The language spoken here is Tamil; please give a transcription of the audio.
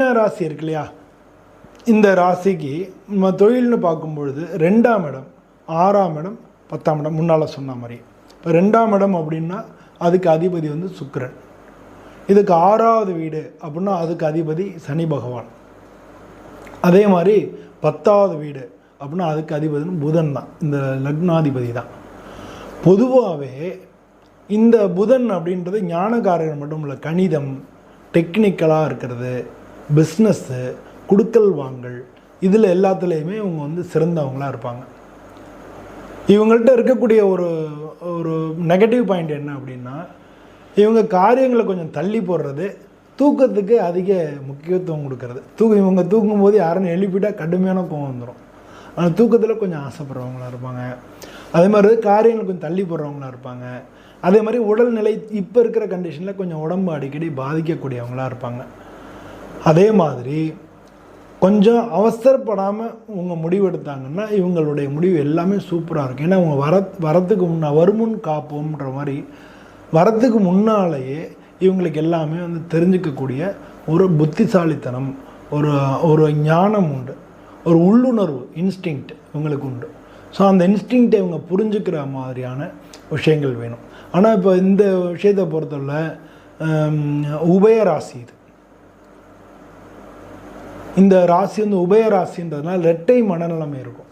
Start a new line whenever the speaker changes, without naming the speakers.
ராசி இருக்கு இல்லையா? இந்த ராசிக்கு நம்ம தொழில்னு பார்க்கும்பொழுது ரெண்டாம் இடம் ஆறாம் இடம் பத்தாம் இடம் முன்னால் சொன்ன மாதிரி. இப்போ ரெண்டாம் இடம் அப்படின்னா அதுக்கு அதிபதி வந்து சுக்கரன். இதுக்கு ஆறாவது வீடு அப்படின்னா அதுக்கு அதிபதி சனி பகவான். அதே மாதிரி பத்தாவது வீடு அப்படின்னா அதுக்கு அதிபதி புதன் தான். இந்த லக்னாதிபதி தான். பொதுவாகவே இந்த புதன் அப்படின்றது ஞானகாரகன் மட்டும் இல்லை கணிதம் டெக்னிக்கலாக இருக்கிறது பிஸ்னஸ்ஸு குடுக்கல் வாங்கல் இதில் எல்லாத்துலேயுமே இவங்க வந்து சிறந்தவங்களாக இருப்பாங்க. இவங்கள்ட்ட இருக்கக்கூடிய ஒரு ஒரு நெகட்டிவ் பாயிண்ட் என்ன அப்படின்னா இவங்க காரியங்களை கொஞ்சம் தள்ளி போடுறது தூக்கத்துக்கு அதிக முக்கியத்துவம் கொடுக்கறது. தூக்கம் இவங்க தூங்கும்போது யாருன்னு எழுப்பிட்டால் கடுமையான கோவம் வந்துடும் ஆனால் தூக்கத்தில் கொஞ்சம் ஆசைப்படுறவங்களா இருப்பாங்க. அதே மாதிரி காரியங்கள் கொஞ்சம் தள்ளி போடுறவங்களா இருப்பாங்க. அதே மாதிரி உடல்நிலை இப்போ இருக்கிற கண்டிஷனில் கொஞ்சம் உடம்பு அடிக்கடி பாதிக்கக்கூடியவங்களா இருப்பாங்க. அதே மாதிரி கொஞ்சம் அவசரப்படாமல் இவங்க முடிவு எடுத்தாங்கன்னா இவங்களுடைய முடிவு எல்லாமே சூப்பராக இருக்கும். ஏன்னா அவங்க வர வரத்துக்கு முன்னா வருமுன் காப்போம்ன்ற மாதிரி வரத்துக்கு முன்னாலேயே இவங்களுக்கு எல்லாமே வந்து தெரிஞ்சுக்கக்கூடிய ஒரு புத்திசாலித்தனம் ஒரு ஒரு ஞானம் உண்டு. ஒரு உள்ளுணர்வு இன்ஸ்டிங்க்ட் இவங்களுக்கு உண்டு. ஸோ அந்த இன்ஸ்டிங்க்டை இவங்க புரிஞ்சுக்கிற மாதிரியான விஷயங்கள் வேணும். ஆனால் இப்போ இந்த விஷயத்தை பொறுத்தவரை உபயராசி இது. இந்த ராசி வந்து உபய ராசின்றதுனால இரட்டை மனநலம் இருக்கும்.